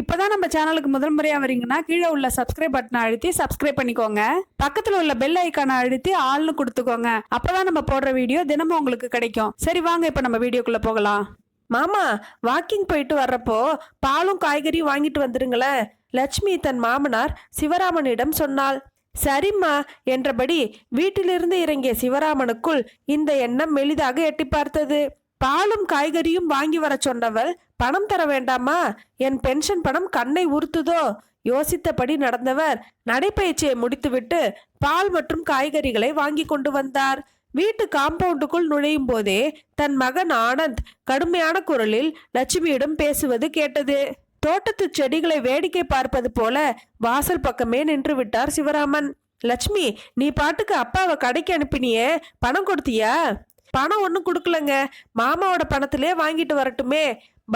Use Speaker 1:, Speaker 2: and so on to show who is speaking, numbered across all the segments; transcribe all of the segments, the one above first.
Speaker 1: இப்போதான் நம்ம சேனலுக்கு முதல் முறையாக வரீங்கன்னா கீழே உள்ள சப்ஸ்கிரைப் பட்டனை அழுத்தி சப்ஸ்கிரைப் பண்ணிக்கோங்க. பக்கத்தில் உள்ள பெல் ஐக்கானை அழுத்தி ஆள்னு கொடுத்துக்கோங்க. அப்போதான் நம்ம போடுற வீடியோ தினமும் உங்களுக்கு கிடைக்கும். சரி வாங்க இப்போ நம்ம வீடியோக்குள்ளே போகலாம்.
Speaker 2: மாமா வாக்கிங் போயிட்டு வர்றப்போ பாலும் காய்கறியும் வாங்கிட்டு வந்துருங்களேன். லட்சுமி தன் மாமனார் சிவராமனிடம் சொன்னாள் சரிம்மா என்றபடி வீட்டிலிருந்து இறங்கிய சிவராமனுக்குள் இந்த எண்ணம் எளிதாக எட்டி பார்த்தது. பாலும் காய்கறியும் வாங்கி வர சொன்னவள் பணம் தர வேண்டாமா? என் பென்ஷன் பணம் கண்ணை உறுத்துதோ? யோசித்தபடி நடந்தவர் நடைப்பயிற்சியை முடித்துவிட்டு பால் மற்றும் காய்கறிகளை வாங்கி கொண்டு வந்தார். வீட்டு காம்பவுண்டுக்குள் நுழையும் போதே தன் மகன் ஆனந்த் கடுமையான குரலில் லட்சுமியிடம் பேசுவது கேட்டது. தோட்டத்து செடிகளை வேடிக்கை பார்ப்பது போல வாசல் பக்கமே நின்று விட்டார் சிவராமன். லட்சுமி நீ பாட்டுக்கு அப்பாவை கடைக்கு அனுப்பினியே பணம் கொடுத்தியா? பணம் ஒன்றும் கொடுக்கலங்க. மாமாவோட பணத்திலே வாங்கிட்டு வரட்டுமே.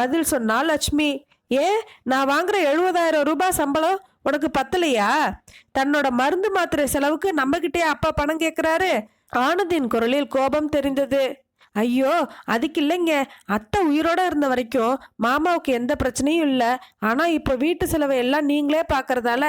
Speaker 2: பதில் சொன்னால் லட்சுமி ஏ நான் வாங்குற எழுபதாயிரம் ரூபாய் சம்பளம் உனக்கு பத்தலையா? தன்னோட மருந்து மாத்திரை செலவுக்கு நம்மகிட்டே அப்பா பணம் கேட்குறாரு ஆனந்தின் குரலில் கோபம் தெரிந்தது. ஐயோ அதுக்கு இல்லைங்க. அத்தை உயிரோட இருந்த வரைக்கும் மாமாவுக்கு எந்த பிரச்சனையும் இல்லை. ஆனால் இப்போ வீட்டு செலவை எல்லாம் நீங்களே பார்க்கறதால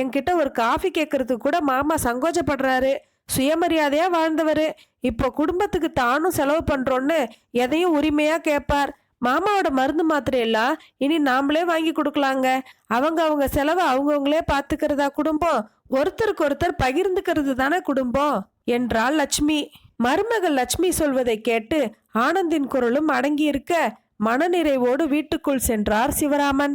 Speaker 2: என்கிட்ட ஒரு காஃபி கேட்கறதுக்கு கூட மாமா சங்கோஜப்படுறாரு. சுயமரியாதையாக வாழ்ந்தவர். இப்போ குடும்பத்துக்கு தானும் செலவு பண்ணுறோன்னு எதையும் உரிமையாக கேட்பார் மாமாவோட மருந்து மாத்திரையெல்லாம் இனி நாமளே வாங்கி கொடுக்கலாங்க. அவங்க அவங்க செலவை அவங்கவுங்களே பார்த்துக்கிறதா குடும்பம்? ஒருத்தருக்கு ஒருத்தர் பகிர்ந்துக்கிறது தானே குடும்பம்? என்றாள் லட்சுமி. மருமகள் லட்சுமி சொல்வதை கேட்டு ஆனந்தின் குரலும் அடங்கியிருக்க மனநிறைவோடு வீட்டுக்குள் சென்றார் சிவராமன்.